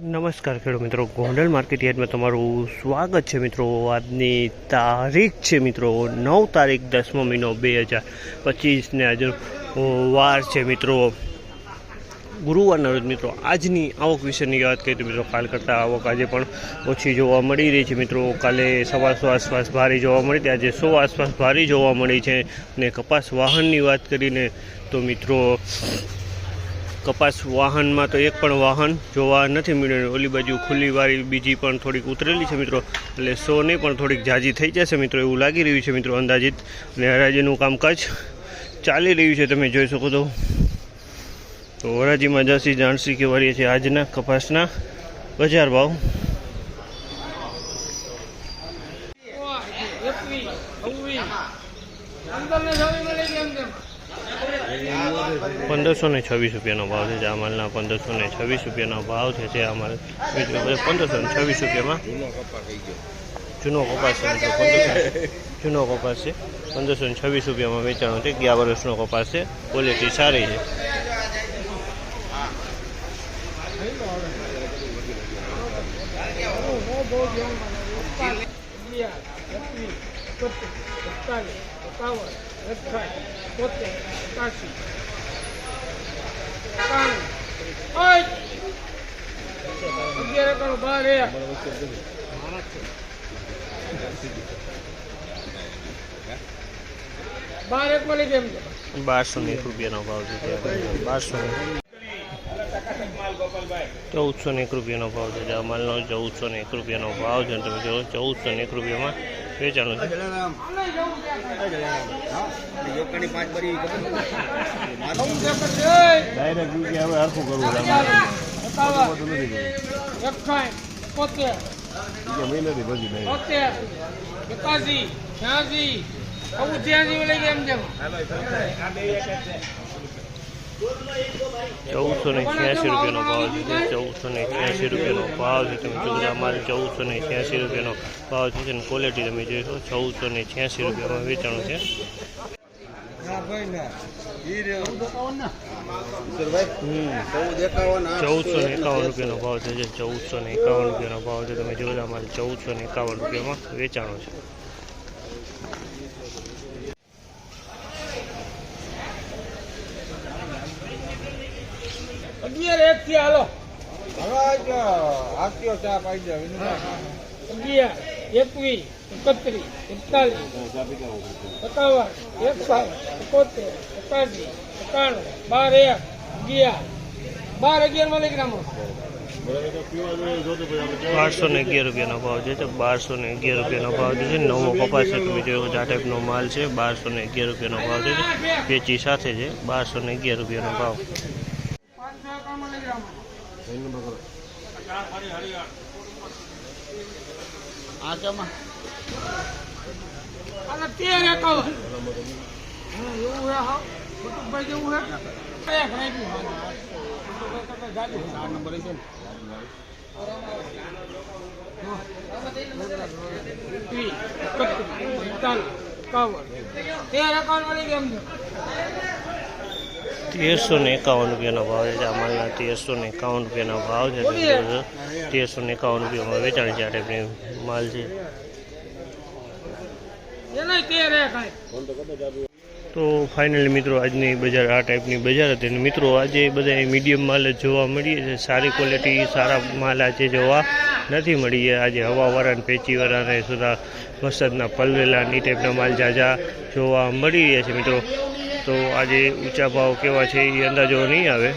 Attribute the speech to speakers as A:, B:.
A: નમસ્કાર ખેડૂત મિત્રો, ગોંડલ માર્કેટ યાર્ડમાં તમારું સ્વાગત છે મિત્રો. આજની તારીખ છે મિત્રો, નવ તારીખ દસમો મહિનો બે હજાર પચીસને આજે વાર છે મિત્રો. ગુરુવારના રોજ મિત્રો, આજની આવક વિશેની વાત કરીએ તો મિત્રો, કાલ કરતાં આવક આજે પણ ઓછી જોવા મળી રહી છે મિત્રો. કાલે સવારસો આસપાસ ભારે જોવા મળી હતી, આજે સો આસપાસ ભારી જોવા મળી છે. અને કપાસ વાહનની વાત કરીને તો મિત્રો કપાસ વાહનમાં તો એક પણ વાહન જોવા નથી મળ્યું. ઓલી બાજુ ખુલ્લી વાળી બીજી પણ થોડીક ઉતરેલી છે મિત્રો. એટલે સો નહીં પણ થોડીક જાજી થઈ જશે મિત્રો, એવું લાગી રહ્યું છે મિત્રો અંદાજિત. અને હરાજીનું કામકાજ ચાલી રહ્યું છે, તમે જોઈ શકો તો. તો હરાજીમાં જસી જાણસી કહેવાય છીએ આજના કપાસના બજાર ભાવ. પંદરસો ને છવ્વીસ રૂપિયાનો ભાવ છે આ માલના પંદરસો ને છવ્વીસ રૂપિયાનો ભાવ છે જે આ માલ પંદરસો ને છવ્વીસ રૂપિયામાં. જૂનો કપાસ છે પંદરસો જૂનો કપાસ છે. પંદરસો ને છવ્વીસ રૂપિયામાં વેચાણો છે. ગયા વર્ષનો કપાસ છે. ક્વોલિટી સારી છે.
B: બાર, એક.
A: ને એક રૂપિયાનો ભાવ છે બારસો ચૌદસો એક રૂપિયાનો ભાવ છે. આ માલનો ચૌદસો ને એક રૂપિયાનો ભાવ છે. તમે જો ચૌદસો ને એક રૂપિયામાં વેચાણું છે.
C: ડાયરેક્ટ રૂપિયા હવે હરખું કરવું
B: એકાવન એકાવન પોતેર.
C: મહિનાથી ભજી નહીં
B: ચૌદ છ્યાસી મળી કેમ છે
A: ચૌદસો ને છ્યાસી રૂપિયાનો ભાવ છે ચૌદસો ને છ્યાસી રૂપિયાનો ભાવ છે. તમે જો અમારે ચૌદસો ને છ્યાસી રૂપિયાનો ભાવ છે અને ક્વોલિટી તમે જોઈશો ચૌદસો ને છ્યાસી રૂપિયામાં વેચાણું છે. ચૌદસો ને એકાવન રૂપિયાનો ભાવ છે ચૌદસો ને એકાવન રૂપિયાનો ભાવ છે. તમે જોજો અમારે ચૌદસો ને એકાવન રૂપિયામાં વેચાણો છે.
B: અગિયાર એક થી હાલો
C: આસ્યો ચા પાઈ જાય
B: અગિયાર એકવીસ એકત્રીસ એકતાલીસ એકાવન એકસઠ એકોતેર એકાસી એકાણું બાર એક અગિયાર. બાર અગિયાર મળી ગ્રામો
A: બારસો ને અગિયાર રૂપિયાનો ભાવ છે તો બારસો ને અગિયાર રૂપિયાનો ભાવ છે નવો કપાસ છે તમે જોયો આ ટાઈપનો માલ છે બારસો ને અગિયાર રૂપિયાનો ભાવ છે વેચી સાથે છે બારસો ને અગિયાર રૂપિયાનો ભાવ
B: પાંચસો એકાવન મળી ગ્રામો અને તેર એકાવન હા, એવું હે હા કુટુંબભાઈ જેવું હે એક રાખ્યું ચાર નંબર છે તેર એકાવન મળી કેમ છે
A: તેરસો ને એકાવન રૂપિયાનો ભાવ છે. આ માલના તેરસો ને એકાવન રૂપિયાનો ભાવ છે. તેરસો ને એકાવન રૂપિયામાં વેચાણ છે. આ ટાઈપની માલ છે. તો ફાઇનલી મિત્રો, આજની બજાર આ ટાઈપની બજાર હતી. મિત્રો, આજે બધા મીડિયમ માલ જ જોવા મળીએ છે સારી ક્વોલિટી સારા માલ આજે જોવા નથી મળી આજે હવાવાળાને અને પેચીવાળા અને સુધા વરસાદના પલવેલા એ ટાઈપના માલ જાજા જોવા મળી રહ્યા છે મિત્રો. તો આજે ઊંચા ભાવ કેવા છે એ અંદાજો નહીં આવે.